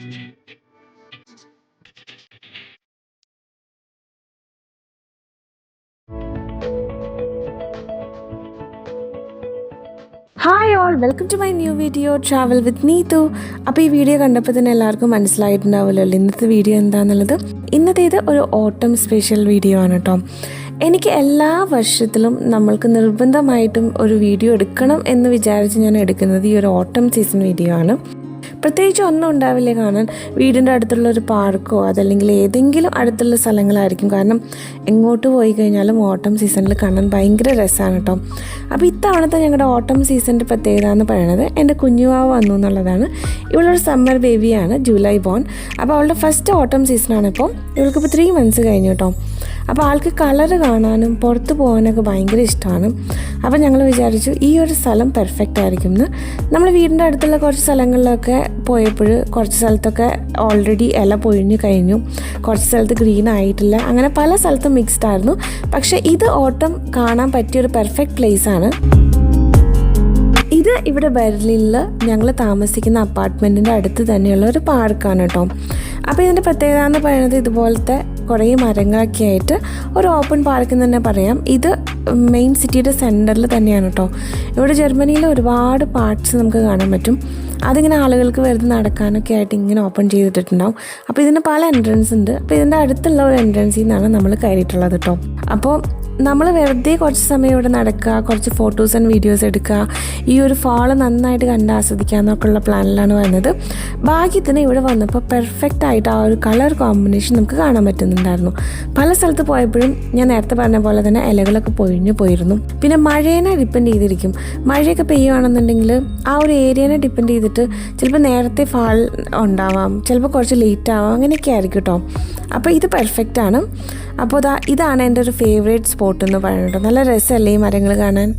Hi all welcome to my new video travel with Neethu അപ്പോൾ ഈ video കണ്ടപ്പോൾ തന്നെ എല്ലാവർക്കും മനസ്സിലായിട്ടുണ്ടാവുമല്ലോ ഇന്നത്തെ വീഡിയോ എന്താണെന്നുള്ളത് ഇന്നത്തേത് ഒരു ഓട്ടം സ്പെഷ്യൽ വീഡിയോ ആണ് കേട്ടോ എനിക്ക് എല്ലാ വർഷത്തിലും നമ്മൾക്ക് നിർബന്ധമായിട്ടും ഒരു വീഡിയോ എടുക്കണം എന്ന് വിചാരിച്ച് ഞാൻ എടുക്കുന്നത് ഈ ഒരു ഓട്ടം സീസൺ വീഡിയോ ആണ്. പ്രത്യേകിച്ച് ഒന്നും ഉണ്ടാവില്ല. കാണാൻ വീടിന്റെ അടുത്തുള്ള ഒരു പാർക്കോ അതല്ലെങ്കിൽ ഏതെങ്കിലും അടുത്തുള്ള സ്ഥലങ്ങളായിരിക്കും. കാരണം എങ്ങോട്ട് പോയി കഴിഞ്ഞാലും ഓട്ടം സീസണിൽ കാണാൻ ഭയങ്കര രസമാണ് കേട്ടോ. അപ്പോൾ ഇത്തവണത്തെ ഞങ്ങളുടെ ഓട്ടം സീസണിന്റെ പ്രത്യേകത എന്ന് പറയുന്നത് എന്റെ കുഞ്ഞുവാവ് വന്നു എന്നുള്ളതാണ്. ഇവളൊരു സമ്മർ ബേബിയാണ് ജൂലൈ ബോൺ. അപ്പോൾ അവളുടെ ഫസ്റ്റ് ഓട്ടം സീസണാണ് ഇപ്പോൾ ഇവൾക്കിപ്പോൾ ത്രീ മന്ത്സ് കഴിഞ്ഞു കേട്ടോ. അപ്പോൾ ആൾക്ക് കളർ കാണാനും പുറത്ത് പോകാനൊക്കെ ഭയങ്കര ഇഷ്ടമാണ് അപ്പോൾ ഞങ്ങൾ വിചാരിച്ചു ഈ ഒരു സ്ഥലം പെർഫെക്റ്റ് ആയിരിക്കും എന്ന്. നമ്മൾ വീടിന്റെ അടുത്തുള്ള കുറച്ച് സ്ഥലങ്ങളിലൊക്കെ പോയപ്പോൾ കുറച്ച് സ്ഥലത്തൊക്കെ ഓൾറെഡി ഇല പൊഴിഞ്ഞു കഴിഞ്ഞു. കുറച്ച് സ്ഥലത്ത് ഗ്രീൻ ആയിട്ടില്ല. അങ്ങനെ പല സ്ഥലത്തും മിക്സ്ഡ് ആയിരുന്നു. പക്ഷേ ഇത് ഓട്ടം കാണാൻ പറ്റിയൊരു പെർഫെക്റ്റ് പ്ലേസ് ആണ്. ഇത് ഇവിടെ ബെർലിനിൽ ഞങ്ങൾ താമസിക്കുന്ന അപ്പാർട്ട്മെന്റിന്റെ അടുത്ത് തന്നെയുള്ള ഒരു പാർക്കാണ് കേട്ടോ. അപ്പോൾ ഇതിന്റെ പ്രത്യേകത എന്ന് പറയുന്നത് ഇതുപോലത്തെ കുറേ മരങ്ങളൊക്കെ ആയിട്ട് ഒരു ഓപ്പൺ പാർക്ക് എന്ന് തന്നെ പറയാം. ഇത് മെയിൻ സിറ്റിയുടെ സെന്ററിൽ തന്നെയാണ് കേട്ടോ ഇവിടെ ജർമ്മനിയിലെ ഒരുപാട് പാർട്സ് നമുക്ക് കാണാൻ പറ്റും. അതിങ്ങനെ ആളുകൾക്ക് വെറുതെ നടക്കാനൊക്കെ ആയിട്ട് ഇങ്ങനെ ഓപ്പൺ ചെയ്തിട്ടുണ്ടാവും. അപ്പോൾ ഇതിന് പല എൻട്രൻസ് ഉണ്ട്. അപ്പോൾ ഇതിന്റെ അടുത്തുള്ള ഒരു എൻട്രൻസിൽ നിന്നാണ് നമ്മൾ കയറിയിട്ടുള്ളത് കേട്ടോ അപ്പോൾ നമ്മൾ വെറുതെ കുറച്ച് സമയം ഇവിടെ നടക്കുക കുറച്ച് ഫോട്ടോസ് ആൻഡ് വീഡിയോസ് എടുക്കുക ഈ ഒരു ഫാൾ നന്നായിട്ട് കണ്ട് ആസ്വദിക്കുക എന്നൊക്കെയുള്ള പ്ലാനിലാണ് വന്നത്. ഭാഗ്യത്തിന് ഇവിടെ വന്നപ്പോൾ പെർഫെക്റ്റ് ആയിട്ട് ആ ഒരു കളർ കോമ്പിനേഷൻ നമുക്ക് കാണാൻ പറ്റുന്നുണ്ടായിരുന്നു. പല സ്ഥലത്ത് പോയപ്പോഴും ഞാൻ നേരത്തെ പറഞ്ഞ പോലെ തന്നെ ഇലകളൊക്കെ പൊഴിഞ്ഞു പോയിരുന്നു. പിന്നെ മഴേനെ ഡിപ്പെൻഡ് ചെയ്തിരിക്കും. മഴയൊക്കെ പെയ്യുകയാണെന്നുണ്ടെങ്കിൽ ആ ഒരു ഏരിയനെ ഡിപ്പെൻഡ് ചെയ്തിട്ട് ചിലപ്പോൾ നേരത്തെ ഫാൾ ഉണ്ടാവാം ചിലപ്പോൾ കുറച്ച് ലേറ്റ് ആവാം അങ്ങനെയൊക്കെ ആയിരിക്കും കേട്ടോ അപ്പോൾ ഇത് പെർഫെക്റ്റ് ആണ്. അപ്പോൾ ഇതാ ഇതാണ് എന്റെ ഒരു ഫേവറേറ്റ് സ്പോട്ട് എന്ന് പറയുന്നത്. നല്ല രസമല്ലേ ഈ മരങ്ങൾ കാണാൻ?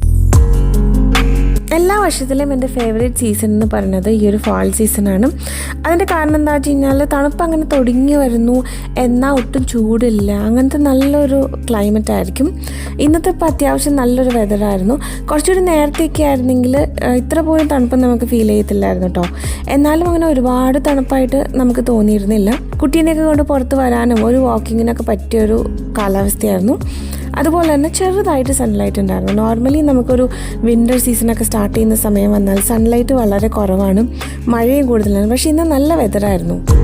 എല്ലാ വർഷത്തിലും എന്റെ ഫേവറേറ്റ് സീസൺ എന്ന് പറയുന്നത് ഈ ഒരു ഫാൾ സീസണാണ് അതിന്റെ കാരണം എന്താ വെച്ച് കഴിഞ്ഞാൽ തണുപ്പ് അങ്ങനെ തുടങ്ങി വരുന്നു. എന്നാൽ ഒട്ടും ചൂടില്ല. അങ്ങനത്തെ നല്ലൊരു ക്ലൈമറ്റ് ആയിരിക്കും. ഇന്നത്തെ ഇപ്പോൾ അത്യാവശ്യം നല്ലൊരു വെതറായിരുന്നു കുറച്ചുകൂടി നേരത്തെയൊക്കെ ആയിരുന്നെങ്കിൽ ഇത്ര പോലും തണുപ്പ് നമുക്ക് ഫീൽ ചെയ്യത്തില്ലായിരുന്നു കേട്ടോ എന്നാലും അങ്ങനെ ഒരുപാട് തണുപ്പായിട്ട് നമുക്ക് തോന്നിയിരുന്നില്ല. കുട്ടീനെയൊക്കെ കൊണ്ട് പുറത്ത് വരാനും ഒരു വാക്കിങ്ങിനൊക്കെ പറ്റിയൊരു കാലാവസ്ഥയായിരുന്നു. അതുപോലെ തന്നെ ചെറുതായിട്ട് സൺലൈറ്റ് ഉണ്ടായിരുന്നു. നോർമലി നമുക്കൊരു വിന്റർ സീസണൊക്കെ സ്റ്റാർട്ട് ചെയ്യുന്ന സമയം വന്നാൽ സൺലൈറ്റ് വളരെ കുറവാണ്. മഴയും കൂടുതലാണ്. പക്ഷേ ഇന്ന് നല്ല വെതറായിരുന്നു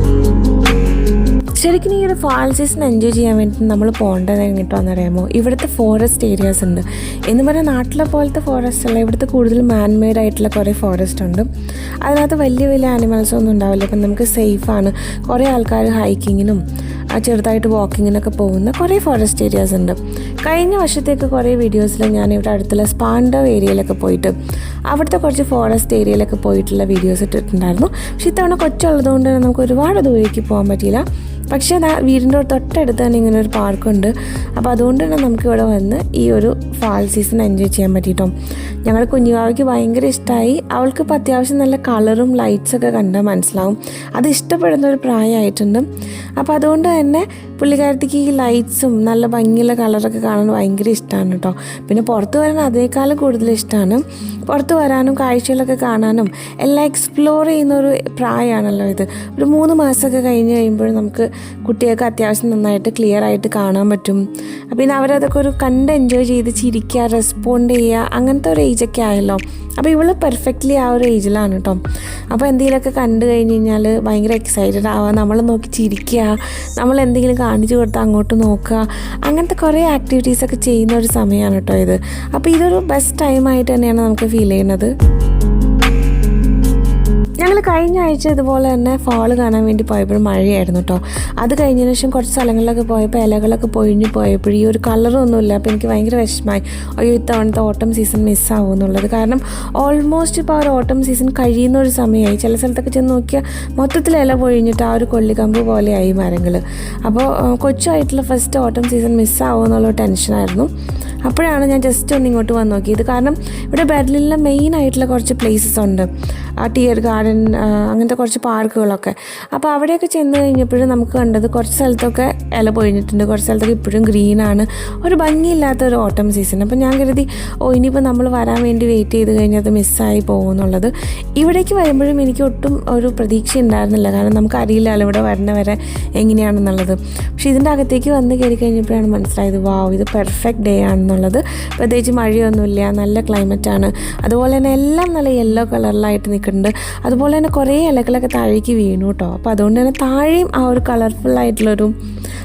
ശരിക്കും ഈ ഒരു ഫാൾ സീസൺ എൻജോയ് ചെയ്യാൻ വേണ്ടി നമ്മൾ പോകേണ്ടത് എങ്ങിട്ടാന്ന് അറിയാമോ? ഇവിടുത്തെ ഫോറസ്റ്റ് ഏരിയാസ് ഉണ്ട്. എന്ന് പറഞ്ഞാൽ നാട്ടിലെ പോലത്തെ ഫോറസ്റ്റ് അല്ല. ഇവിടുത്തെ കൂടുതൽ മാൻമെയ്ഡ് ആയിട്ടുള്ള കുറേ ഫോറസ്റ്റ് ഉണ്ട്. അതിനകത്ത് വലിയ വലിയ ആനിമൽസ് ഒന്നും ഉണ്ടാവില്ല. അപ്പം നമുക്ക് സേഫാണ് കുറേ ആൾക്കാർ ഹൈക്കിങ്ങിനും ചെറുതായിട്ട് വാക്കിങ്ങിനൊക്കെ പോകുന്ന കുറേ ഫോറസ്റ്റ് ഏരിയാസ് ഉണ്ട്. കഴിഞ്ഞ വർഷത്തേക്ക് കുറേ വീഡിയോസിൽ ഞാൻ ഇവിടെ അടുത്തുള്ള സ്പാൻഡവ് ഏരിയയിലൊക്കെ പോയിട്ട് അവിടുത്തെ കുറച്ച് ഫോറസ്റ്റ് ഏരിയയിലൊക്കെ പോയിട്ടുള്ള വീഡിയോസ് ഇട്ടിട്ടുണ്ടായിരുന്നു. പക്ഷേ ഇത്തവണ കൊച്ചുള്ളതുകൊണ്ട് നമുക്ക് ഒരുപാട് ദൂരേക്ക് പോകാൻ പറ്റിയില്ല. പക്ഷേ അതാ വീടിന്റെ തൊട്ടടുത്ത് തന്നെ ഇങ്ങനെ ഒരു പാർക്കുണ്ട്. അപ്പോൾ അതുകൊണ്ട് തന്നെ നമുക്ക് ഇവിടെ വന്ന് ഈ ഒരു ഫാൾ സീസൺ എൻജോയ് ചെയ്യാൻ പറ്റിയിട്ടോ. ഞങ്ങളുടെ കുഞ്ഞുവാവയ്ക്ക് ഭയങ്കര ഇഷ്ടമായി. അവൾക്ക് ഇപ്പോൾ അത്യാവശ്യം നല്ല കളറും ലൈറ്റ്സൊക്കെ കണ്ടാൽ മനസ്സിലാവും. അത് ഇഷ്ടപ്പെടുന്ന ഒരു പ്രായമായിട്ടുണ്ട്. അപ്പോൾ അതുകൊണ്ട് തന്നെ പുള്ളിക്കാരത്തേക്ക് ഈ ലൈറ്റ്സും നല്ല ഭംഗിയുള്ള കളറൊക്കെ കാണാൻ ഭയങ്കര ഇഷ്ടമാണ് കേട്ടോ പിന്നെ പുറത്ത് വരാൻ അതേക്കാളും കൂടുതൽ ഇഷ്ടമാണ് പുറത്ത് വരാനും കാഴ്ചകളൊക്കെ കാണാനും എല്ലാം എക്സ്പ്ലോർ ചെയ്യുന്ന ഒരു പ്രായമാണല്ലോ ഇത്. ഒരു മൂന്ന് മാസമൊക്കെ കഴിഞ്ഞ് കഴിയുമ്പോൾ നമുക്ക് കുട്ടികൾക്ക് അത്യാവശ്യം നന്നായിട്ട് ക്ലിയർ ആയിട്ട് കാണാൻ പറ്റും. പിന്നെ അവരതൊക്കെ ഒരു കണ്ട് എൻജോയ് ചെയ്ത് ചിരിക്കുക റെസ്പോണ്ട് ചെയ്യുക അങ്ങനത്തെ ഒരു ഏജൊക്കെ ആയല്ലോ. അപ്പോൾ ഇവൾ പെർഫെക്റ്റ്ലി ആ ഒരു ഏജിലാണ് കേട്ടോ അപ്പോൾ എന്തെങ്കിലുമൊക്കെ കണ്ടു കഴിഞ്ഞ് കഴിഞ്ഞാൽ ഭയങ്കര എക്സൈറ്റഡ് ആവുക നമ്മൾ നോക്കി ചിരിക്കുക നമ്മൾ എന്തെങ്കിലും കാണിച്ചു കൊടുത്താൽ അങ്ങോട്ട് നോക്കുക. അങ്ങനത്തെ കുറേ ആക്ടിവിറ്റീസൊക്കെ ചെയ്യുന്ന ഒരു സമയമാണ് കേട്ടോ ഇത്. അപ്പോൾ ഇതൊരു ബെസ്റ്റ് ടൈമായിട്ട് തന്നെയാണ് നമുക്ക് ഫീൽ ചെയ്യുന്നത്. ഞങ്ങൾ കഴിഞ്ഞ ആഴ്ച ഇതുപോലെ തന്നെ ഫാൾ കാണാൻ വേണ്ടി പോയപ്പോൾ മഴയായിരുന്നു കേട്ടോ അത് കഴിഞ്ഞതിന് ശേഷം കുറച്ച് സ്ഥലങ്ങളിലൊക്കെ പോയപ്പോൾ ഇലകളൊക്കെ പൊഴിഞ്ഞു പോയപ്പോൾ ഈ ഒരു കളറൊന്നുമില്ല അപ്പോൾ എനിക്ക് ഭയങ്കര വിഷമമായി അയ്യോ ഇത്തവണത്തെ ഓട്ടം സീസൺ മിസ്സാവും എന്നുള്ളത്. കാരണം ഓൾമോസ്റ്റ് ഇപ്പോൾ ആ ഓട്ടം സീസൺ കഴിയുന്ന ഒരു സമയമായി. ചില സ്ഥലത്തൊക്കെ ചെന്ന് നോക്കിയാൽ മൊത്തത്തിൽ ഇല പൊഴിഞ്ഞിട്ട് ആ ഒരു കൊള്ളിക്കമ്പ് പോലെയായി മരങ്ങൾ അപ്പോൾ കൊച്ചായിട്ടുള്ള ഫസ്റ്റ് ഓട്ടം സീസൺ മിസ്സാവും എന്നുള്ള ടെൻഷനായിരുന്നു അപ്പോഴാണ് ഞാൻ ജസ്റ്റ് ഒന്ന് ഇങ്ങോട്ട് വന്ന് നോക്കിയത്. കാരണം ഇവിടെ ബെർലിനിലെ മെയിൻ ആയിട്ടുള്ള കുറച്ച് പ്ലേസസ് ഉണ്ട്. ആ ടിയർ ഗാർഡൻ അങ്ങനത്തെ കുറച്ച് പാർക്കുകളൊക്കെ. അപ്പോൾ അവിടെയൊക്കെ ചെന്ന് കഴിഞ്ഞപ്പോഴും നമുക്ക് കണ്ടത് കുറച്ച് സ്ഥലത്തൊക്കെ ഇല പൊഴിഞ്ഞിട്ടുണ്ട്. കുറച്ച് സ്ഥലത്തൊക്കെ ഇപ്പോഴും ഗ്രീനാണ് ഒരു ഭംഗിയില്ലാത്ത ഒരു ഓട്ടം സീസൺ അപ്പോൾ ഞാൻ കരുതി ഓ ഇനിയിപ്പോൾ നമ്മൾ വരാൻ വേണ്ടി വെയിറ്റ് ചെയ്ത് കഴിഞ്ഞാൽ അത് മിസ്സായി പോകുമെന്നുള്ളത്. ഇവിടേക്ക് വരുമ്പോഴും എനിക്ക് ഒട്ടും ഒരു പ്രതീക്ഷ ഉണ്ടായിരുന്നില്ല. കാരണം നമുക്ക് അറിയില്ലല്ലോ ഇവിടെ വരണ വരെ എങ്ങനെയാണെന്നുള്ളത്. പക്ഷേ ഇതിന്റെ അകത്തേക്ക് വന്ന് കയറി കഴിഞ്ഞപ്പോഴാണ് മനസ്സിലായത് വാവ് ഇത് പെർഫെക്റ്റ് ഡേ ആണെന്നുള്ളത്. പ്രത്യേകിച്ച് മഴയൊന്നുമില്ല നല്ല ക്ലൈമറ്റാണ് അതുപോലെ തന്നെ എല്ലാം നല്ല യെല്ലോ കളറിലായിട്ട് നിൽക്കുന്നുണ്ട് അതുപോലെ തന്നെ കുറേ ഇലകളൊക്കെ താഴേക്ക് വീണു കേട്ടോ. അപ്പോൾ അതുകൊണ്ട് തന്നെ താഴെയും ആ ഒരു കളർഫുള്ളായിട്ടുള്ളൊരു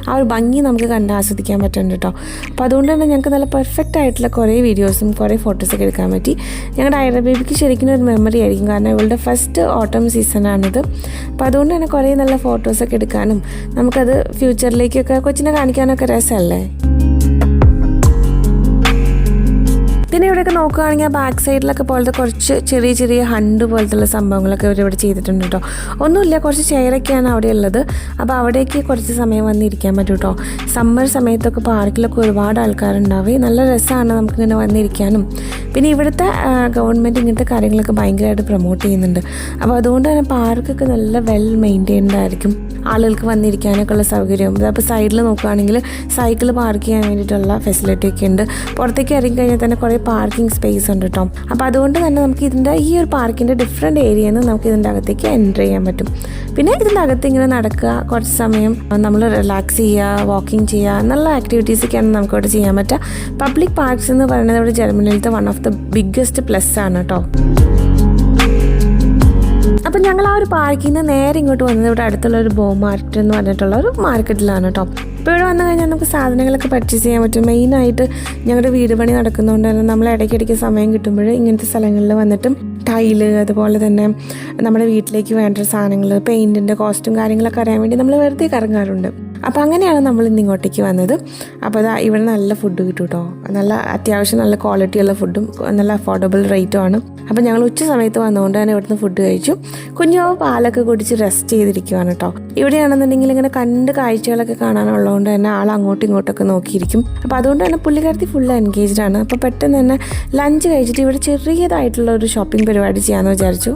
ആ ഒരു ഭംഗി നമുക്ക് കണ്ട് ആസ്വദിക്കാൻ പറ്റുന്നുണ്ട് കേട്ടോ. അപ്പോൾ അതുകൊണ്ട് തന്നെ ഞങ്ങൾക്ക് നല്ല പെർഫെക്റ്റ് ആയിട്ടുള്ള കുറേ വീഡിയോസും കുറേ ഫോട്ടോസൊക്കെ എടുക്കാൻ പറ്റി. ഞങ്ങളുടെ ഐറ ബേബിക്ക് ശരിക്കും ഒരു മെമ്മറി ആയിരിക്കും. കാരണം ഇവളുടെ ഫസ്റ്റ് ഓട്ടം സീസണാണിത് അപ്പോൾ അതുകൊണ്ട് തന്നെ കുറേ നല്ല ഫോട്ടോസൊക്കെ എടുക്കാനും നമുക്കത് ഫ്യൂച്ചറിലേക്കൊക്കെ കൊച്ചിനെ കാണിക്കാനൊക്കെ രസമല്ലേ? പിന്നെ ഇവിടെയൊക്കെ നോക്കുകയാണെങ്കിൽ ആ ബാക്ക് സൈഡിലൊക്കെ പോലത്തെ കുറച്ച് ചെറിയ ചെറിയ ഹണ്ട് പോലത്തുള്ള സംഭവങ്ങളൊക്കെ ഇവർ ഇവിടെ ചെയ്തിട്ടുണ്ട് കേട്ടോ ഒന്നുമില്ല കുറച്ച് ചെയറൊക്കെയാണ് അവിടെ ഉള്ളത് അപ്പോൾ അവിടേക്ക് കുറച്ച് സമയം വന്നിരിക്കാൻ പറ്റും കേട്ടോ സമ്മർ സമയത്തൊക്കെ പാർക്കിലൊക്കെ ഒരുപാട് ആൾക്കാരുണ്ടാവും. നല്ല രസമാണ് നമുക്കിങ്ങനെ വന്നിരിക്കാനും. പിന്നെ ഇവിടുത്തെ ഗവൺമെന്റ് ഇങ്ങനത്തെ കാര്യങ്ങളൊക്കെ ഭയങ്കരമായിട്ട് പ്രൊമോട്ട് ചെയ്യുന്നുണ്ട്. അപ്പോൾ അതുകൊണ്ട് തന്നെ പാർക്കൊക്കെ നല്ല വെൽ മെയിന്റെയിൻഡ് ആയിരിക്കും. ആളുകൾക്ക് വന്നിരിക്കാനൊക്കെ ഉള്ള സൗകര്യം. അപ്പോൾ സൈഡിൽ നോക്കുകയാണെങ്കിൽ സൈക്കിൾ പാർക്ക് ചെയ്യാൻ വേണ്ടിയിട്ടുള്ള ഫെസിലിറ്റി ഒക്കെ ഉണ്ട്. പുറത്തേക്ക് ഇറങ്ങി കഴിഞ്ഞാൽ തന്നെ കുറേ പാർക്കിംഗ് സ്പേസ് ഉണ്ട് കേട്ടോ അപ്പോൾ അതുകൊണ്ട് തന്നെ നമുക്ക് ഇതിന്റെ ഈ ഒരു പാർക്കിന്റെ ഡിഫറെന്റ് ഏരിയയിൽ നിന്ന് നമുക്ക് ഇതിന്റെ അകത്തേക്ക് എന്റർ ചെയ്യാൻ പറ്റും. പിന്നെ ഇതിന്റെ അകത്ത് ഇങ്ങനെ നടക്കുക കുറച്ച് സമയം നമ്മൾ റിലാക്സ് ചെയ്യുക വാക്കിംഗ് ചെയ്യുക എന്നുള്ള ആക്ടിവിറ്റീസൊക്കെയാണ് നമുക്കിവിടെ ചെയ്യാൻ പറ്റുക. പബ്ലിക് പാർക്സ് എന്ന് പറയുന്നത് ഇവിടെ ജർമ്മനിയിലത്തെ one of the biggest plus ആണ് കേട്ടോ അപ്പം ഞങ്ങൾ ആ ഒരു പാർക്കിൽ നിന്ന് നേരെ ഇങ്ങോട്ട് വന്നത് ഇവിടെ അടുത്തുള്ള ഒരു ബോ മാർക്കറ്റ് എന്ന് പറഞ്ഞിട്ടുള്ള ഒരു മാർക്കറ്റിലാണ് കേട്ടോ ഇവിടെ വന്നു കഴിഞ്ഞാൽ നമുക്ക് സാധനങ്ങളൊക്കെ പർച്ചേസ് ചെയ്യാൻ പറ്റും. മെയിനായിട്ട് ഞങ്ങളുടെ വീട് പണി നടക്കുന്നതുകൊണ്ട് തന്നെ നമ്മൾ ഇടയ്ക്കിടയ്ക്ക് സമയം കിട്ടുമ്പോൾ ഇങ്ങനത്തെ സ്ഥലങ്ങളിൽ വന്നിട്ടും ടൈൽ അതുപോലെ തന്നെ നമ്മുടെ വീട്ടിലേക്ക് വേണ്ട സാധനങ്ങൾ പെയിന്റിന്റെ കോസ്റ്റും കാര്യങ്ങളൊക്കെ അറിയാൻ വേണ്ടി നമ്മൾ വെറുതെ കറങ്ങാറുണ്ട്. അപ്പോൾ അങ്ങനെയാണ് നമ്മൾ ഇന്ന് ഇങ്ങോട്ടേക്ക് വന്നത്. അപ്പോൾ അതാ ഇവിടെ നല്ല ഫുഡ് കിട്ടും കേട്ടോ നല്ല അത്യാവശ്യം നല്ല ക്വാളിറ്റിയുള്ള ഫുഡും നല്ല അഫോർഡബിൾ റേറ്റും ആണ്. അപ്പോൾ ഞങ്ങൾ ഉച്ച സമയത്ത് വന്നുകൊണ്ട് തന്നെ ഇവിടുന്ന് ഫുഡ് കഴിച്ചു. കുഞ്ഞോ പാലൊക്കെ കുടിച്ച് റെസ്റ്റ് ചെയ്തിരിക്കുവാണ് കേട്ടോ. ഇവിടെയാണെന്നുണ്ടെങ്കിൽ ഇങ്ങനെ കണ്ട് കാഴ്ചകളൊക്കെ കാണാനുള്ളതുകൊണ്ട് തന്നെ ആൾ അങ്ങോട്ടും ഇങ്ങോട്ടൊക്കെ നോക്കിയിരിക്കും. അപ്പോൾ അതുകൊണ്ട് തന്നെ പുള്ളിക്കാരത്തി ഫുൾ എൻഗേജ്ഡ് ആണ്. അപ്പോൾ പെട്ടെന്ന് തന്നെ ലഞ്ച് കഴിച്ചിട്ട് ഇവിടെ ചെറിയതായിട്ടുള്ള ഒരു ഷോപ്പിംഗ് പരിപാടി ചെയ്യാമെന്ന് വിചാരിച്ചു.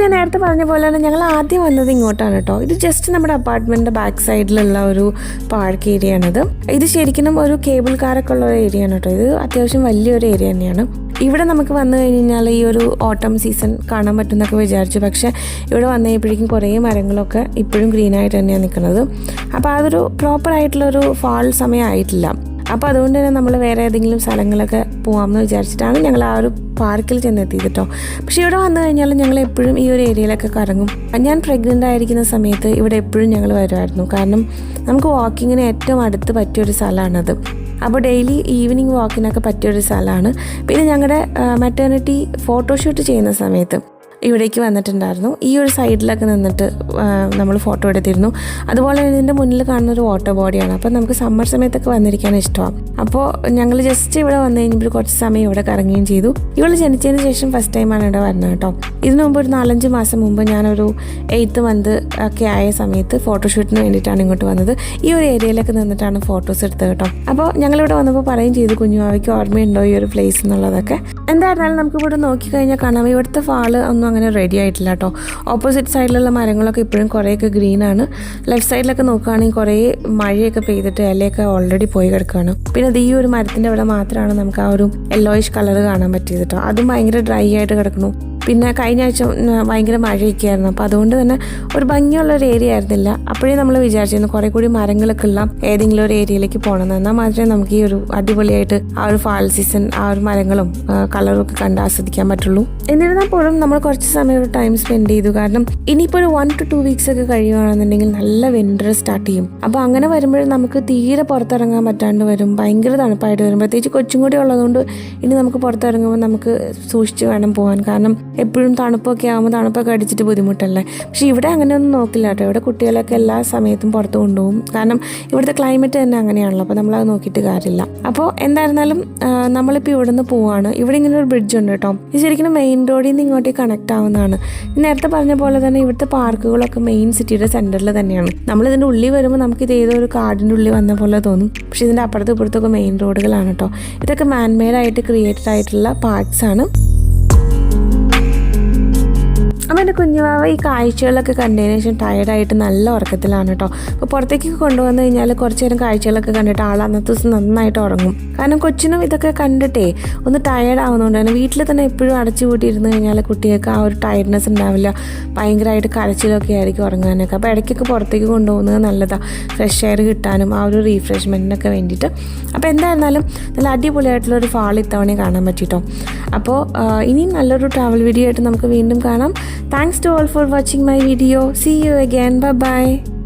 ഞാൻ നേരത്തെ പറഞ്ഞ പോലെ തന്നെ ഞങ്ങൾ ആദ്യം വന്നത് ഇങ്ങോട്ടാണ് കേട്ടോ. ഇത് ജസ്റ്റ് നമ്മുടെ അപ്പാർട്ട്മെന്റിന്റെ ബാക്ക് സൈഡിലുള്ള ഒരു പാർക്ക് ഏരിയ ആണിത് ഇത്. ശരിക്കും ഒരു കേബിൾ കാറൊക്കെ ഉള്ള ഒരു ഏരിയ ആണ് കേട്ടോ. ഇത് അത്യാവശ്യം വലിയൊരു ഏരിയ തന്നെയാണ്. ഇവിടെ നമുക്ക് വന്നു കഴിഞ്ഞാൽ ഈ ഒരു ഓട്ടം സീസൺ കാണാൻ പറ്റുമെന്നൊക്കെ വിചാരിച്ചു. പക്ഷേ ഇവിടെ വന്നു കഴിയുമ്പോഴേക്കും കുറേ മരങ്ങളൊക്കെ ഇപ്പോഴും ഗ്രീനായിട്ട് തന്നെയാണ് നിൽക്കുന്നത്. അപ്പോൾ അതൊരു പ്രോപ്പർ ആയിട്ടുള്ളൊരു ഫാൾ സമയം ആയിട്ടില്ല. അപ്പോൾ അതുകൊണ്ട് തന്നെ നമ്മൾ വേറെ ഏതെങ്കിലും സ്ഥലങ്ങളൊക്കെ പോകാമെന്ന് വിചാരിച്ചിട്ടാണ് ഞങ്ങൾ ആ ഒരു പാർക്കിൽ ചെന്നെത്തിയത് കേട്ടോ പക്ഷേ ഇവിടെ വന്നു കഴിഞ്ഞാൽ ഞങ്ങൾ എപ്പോഴും ഈ ഒരു ഏരിയയിലൊക്കെ കറങ്ങും. ഞാൻ പ്രഗ്നന്റ് ആയിരിക്കുന്ന സമയത്ത് ഇവിടെ എപ്പോഴും ഞങ്ങൾ വരുമായിരുന്നു. കാരണം നമുക്ക് വാക്കിങ്ങിന് ഏറ്റവും അടുത്ത് പറ്റിയൊരു സ്ഥലമാണത്. അപ്പോൾ ഡെയിലി ഈവനിങ് വാക്കിനൊക്കെ പറ്റിയൊരു സ്ഥലമാണ്. പിന്നെ ഞങ്ങളുടെ മെറ്റേണിറ്റി ഫോട്ടോഷൂട്ട് ചെയ്യുന്ന സമയത്ത് ഇവിടേക്ക് വന്നിട്ടുണ്ടായിരുന്നു. ഈ ഒരു സൈഡിലൊക്കെ നിന്നിട്ട് നമ്മൾ ഫോട്ടോ എടുത്തിരുന്നു. അതുപോലെ ഇതിന്റെ മുന്നിൽ കാണുന്ന ഒരു വാട്ടർ ബോഡിയാണ് അപ്പോൾ നമുക്ക് സമ്മർ സമയത്തൊക്കെ വന്നിരിക്കാൻ ഇഷ്ടമാണ് അപ്പോൾ ഞങ്ങൾ ജസ്റ്റ് ഇവിടെ വന്നു കഴിഞ്ഞപ്പോൾ കുറച്ച് സമയം ഇവിടെ കറങ്ങുകയും ചെയ്തു. ഇവൾ ജനിച്ചതിന് ശേഷം ഫസ്റ്റ് ടൈമാണ് ഇവിടെ വരുന്നത് കേട്ടോ. ഇതിനു മുമ്പ് ഒരു നാലഞ്ച് മാസം മുമ്പ് ഞാനൊരു എയ്ത്ത് മന്ത് ഒക്കെ ആയ സമയത്ത് ഫോട്ടോഷൂട്ടിന് വേണ്ടിയിട്ടാണ് ഇങ്ങോട്ട് വന്നത്. ഈ ഒരു ഏരിയയിലൊക്കെ നിന്നിട്ടാണ് ഫോട്ടോസ് എടുത്തത് കേട്ടോ. അപ്പോൾ ഞങ്ങളിവിടെ വന്നപ്പോൾ പറയും ചെയ്തു കുഞ്ഞുമാവയ്ക്ക് ഓർമ്മയുണ്ടോ ഈ ഒരു പ്ലേസ് എന്നുള്ളതൊക്കെ? എന്തായിരുന്നാലും നമുക്ക് ഇവിടെ നോക്കിക്കഴിഞ്ഞാൽ കാണാം. ഇവിടുത്തെ ഫാൾ ഒന്നും അങ്ങനെ റെഡി ആയിട്ടില്ല കേട്ടോ ഓപ്പോസിറ്റ് സൈഡിലുള്ള മരങ്ങളൊക്കെ ഇപ്പോഴും കുറേയൊക്കെ ഗ്രീനാണ് ലെഫ്റ്റ് സൈഡിലൊക്കെ നോക്കുകയാണെങ്കിൽ കുറേ മഴയൊക്കെ പെയ്തിട്ട് ഇലയൊക്കെ ഓൾറെഡി പോയി കിടക്കുകയാണ് പിന്നെ ഈ ഒരു മരത്തിന്റെ അവിടെ മാത്രമാണ് നമുക്ക് ആ ഒരു യെല്ലോയിഷ് കളർ കാണാൻ പറ്റിയത് കേട്ടോ അതും ഭയങ്കര ഡ്രൈ ആയിട്ട് കിടക്കുന്നു. പിന്നെ കഴിഞ്ഞ ആഴ്ച ഭയങ്കര മഴയൊക്കെ ആയിരുന്നു അപ്പോൾ അതുകൊണ്ട് തന്നെ ഒരു ഭംഗിയുള്ള ഒരു ഏരിയ ആയിരുന്നില്ല. അപ്പോഴേ നമ്മൾ വിചാരിച്ചിരുന്നു കുറേ കൂടി മരങ്ങളൊക്കെ ഉള്ള ഏതെങ്കിലും ഒരു ഏരിയയിലേക്ക് പോകണം. എന്നാൽ മാത്രമേ നമുക്ക് ഈ ഒരു അടിപൊളിയായിട്ട് ആ ഒരു ഫാൾ സീസൺ ആ ഒരു മരങ്ങളും കളറും ഒക്കെ കണ്ട് ആസ്വദിക്കാൻ പറ്റുള്ളൂ. എന്നിരുന്നാൽ പോലും നമ്മൾ കുറച്ച് സമയം ടൈം സ്പെൻഡ് ചെയ്തു. കാരണം ഇനിയിപ്പോൾ ഒരു വൺ ടു ടു വീക്സ് ഒക്കെ കഴിയുകയാണെന്നുണ്ടെങ്കിൽ നല്ല വിന്റർ സ്റ്റാർട്ട് ചെയ്യും. അപ്പോൾ അങ്ങനെ വരുമ്പോൾ നമുക്ക് തീരെ പുറത്തിറങ്ങാൻ പറ്റാണ്ട് വരും. ഭയങ്കര തണുപ്പായിട്ട് വരും പ്രത്യേകിച്ച് കൊച്ചും കൂടി ഉള്ളതുകൊണ്ട് ഇനി നമുക്ക് പുറത്തിറങ്ങുമ്പോൾ നമുക്ക് സൂക്ഷിച്ച് വേണം പോകാൻ. കാരണം എപ്പോഴും തണുപ്പൊക്കെ ആകുമ്പോൾ തണുപ്പൊക്കെ അടിച്ചിട്ട് ബുദ്ധിമുട്ടല്ലേ? പക്ഷേ ഇവിടെ അങ്ങനെയൊന്നും നോക്കില്ല കേട്ടോ. ഇവിടെ കുട്ടികളൊക്കെ എല്ലാ സമയത്തും പുറത്ത് കൊണ്ടുപോകും. കാരണം ഇവിടുത്തെ ക്ലൈമറ്റ് തന്നെ അങ്ങനെയാണല്ലോ. അപ്പോൾ നമ്മളത് നോക്കിയിട്ട് കാര്യമില്ല. അപ്പോൾ എന്തായിരുന്നാലും നമ്മളിപ്പോൾ ഇവിടെ നിന്ന് പോവാണ്. ഇവിടെ ഇങ്ങനെ ഒരു ബ്രിഡ്ജ് ഉണ്ട് കേട്ടോ. ഇത് ശരിക്കും മെയിൻ റോഡിൽ നിന്ന് ഇങ്ങോട്ടേക്ക് കണക്ട് ആവുന്നതാണ്. നേരത്തെ പറഞ്ഞ പോലെ തന്നെ ഇവിടുത്തെ പാർക്കുകളൊക്കെ മെയിൻ സിറ്റിയുടെ സെന്ററിൽ തന്നെയാണ്. നമ്മളിതിന്റെ ഉള്ളിൽ വരുമ്പോൾ നമുക്ക് ഇത് ഏതോ ഒരു കാടിന്റെ ഉള്ളിൽ വന്ന പോലെ തോന്നും. പക്ഷേ ഇതിന്റെ അപ്പുറത്തും ഇപ്പുറത്തൊക്കെ മെയിൻ റോഡുകളാണ് കേട്ടോ. ഇതൊക്കെ മാൻമെയ്ഡ് ആയിട്ട് ക്രിയേറ്റഡ് ആയിട്ടുള്ള പാർക്സ് ആണ്. അപ്പം എന്റെ ഈ കാഴ്ചകളൊക്കെ കണ്ടതിന് ശേഷം ടയർഡായിട്ട് നല്ല ഉറക്കത്തിലാണ് കേട്ടോ അപ്പോൾ പുറത്തേക്ക് കൊണ്ടുവന്നു കഴിഞ്ഞാൽ കുറച്ച് നേരം കാഴ്ചകളൊക്കെ കണ്ടിട്ട് ആൾ അന്നത്തെ ദിവസം നന്നായിട്ട് ഉറങ്ങും. കാരണം കൊച്ചിനും ഇതൊക്കെ കണ്ടിട്ടേ ഒന്ന് ടയർഡ് ആവുന്നതുകൊണ്ട് തന്നെ വീട്ടിൽ തന്നെ എപ്പോഴും അടച്ചു കൂട്ടിയിരുന്ന് കഴിഞ്ഞാൽ കുട്ടികൾക്ക് ആ ഒരു ടയർഡ്നെസ് ഉണ്ടാവില്ല. ഭയങ്കരമായിട്ട് കരച്ചിലൊക്കെ ആയിരിക്കും ഉറങ്ങാനൊക്കെ. അപ്പോൾ ഇടയ്ക്കൊക്കെ പുറത്തേക്ക് കൊണ്ടുപോകുന്നത് നല്ലതാണ് ഫ്രഷ് എയർ കിട്ടാനും ആ ഒരു റീഫ്രഷ്മെന്റിനൊക്കെ വേണ്ടിയിട്ട് അപ്പോൾ എന്തായിരുന്നാലും നല്ല അടിപൊളിയായിട്ടുള്ള ഒരു ഫാൾ ഇത്തവണ കാണാൻ പറ്റിയിട്ടോ അപ്പോൾ ഇനിയും നല്ലൊരു ട്രാവൽ വീഡിയോ ആയിട്ട് നമുക്ക് വീണ്ടും കാണാം. Thanks to all for watching my video. See you again. Bye bye.